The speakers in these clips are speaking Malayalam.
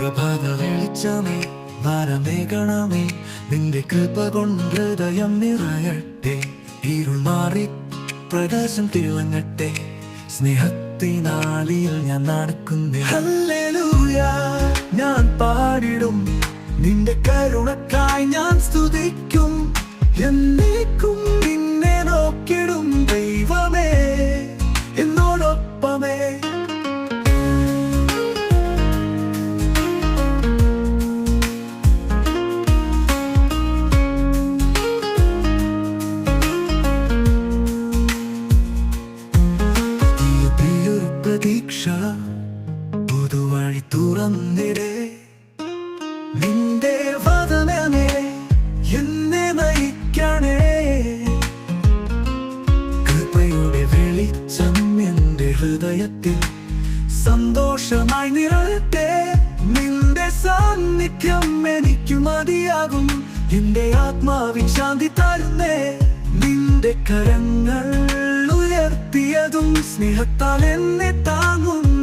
പ്രഭാത വെളിച്ചമേ വരമേകണമേ നിന്റെ കൃപ കൊണ്ട് ഹൃദയം നിറയട്ടെ. ഇരുൾ മാറി പ്രകാശം തിളങ്ങട്ടെ. സ്നേഹത്തിനാളിയിൽ ഞാൻ നടക്കുന്നേ. ഞാൻ പാടിടും നിന്റെ കരുണക്കായി തുറന്നിടേ. നിന്റെ വദനമേ എന്നെ നയിക്കണേ. കൃപയുടെ വെളിച്ചം എന്റെ ഹൃദയത്തിൽ സന്തോഷമായി നിറയട്ടെ. നിന്റെ സാന്നിധ്യം എനിക്ക് മതിയാകും. എന്റെ ആത്മാവിൻ തരുന്നേ. നിന്റെ കരങ്ങൾ ഉയർത്തിയതും സ്നേഹത്താൽ എന്നെ താങ്ങുന്നേ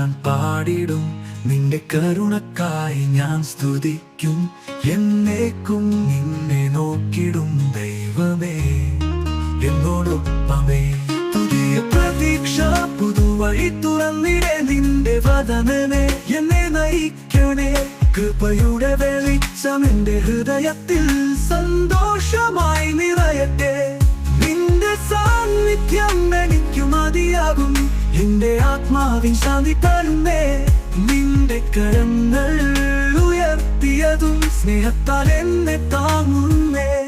ഞാൻ പാടിടും. നിന്റെ കരുണക്കായി ഞാൻ സ്തുതിക്കും. എന്നേക്കും നിന്നെ നോക്കിടും ദൈവമേ. എന്നോടൊപ്പമേ പുതിയ പ്രതീക്ഷ പുതുവഴി തുറന്നിടെ നിന്റെ വതനനെ എന്നെ നയിക്കണേ കൃപയുടെ വെളിച്ചം എന്റെ ഹൃദയത്തിൽ സന്തോഷമായി നിറയട്ടെ. നിന്റെ സാന്നിധ്യം എനിക്ക് മതിയാകും എന്റെ ആത്മാവിൻ ശാന്തി തരുന്നേ. നിന്റെ കരങ്ങൾ ഉയർത്തിയതും സ്നേഹത്താൽ എന്നെ താങ്ങുന്നേ.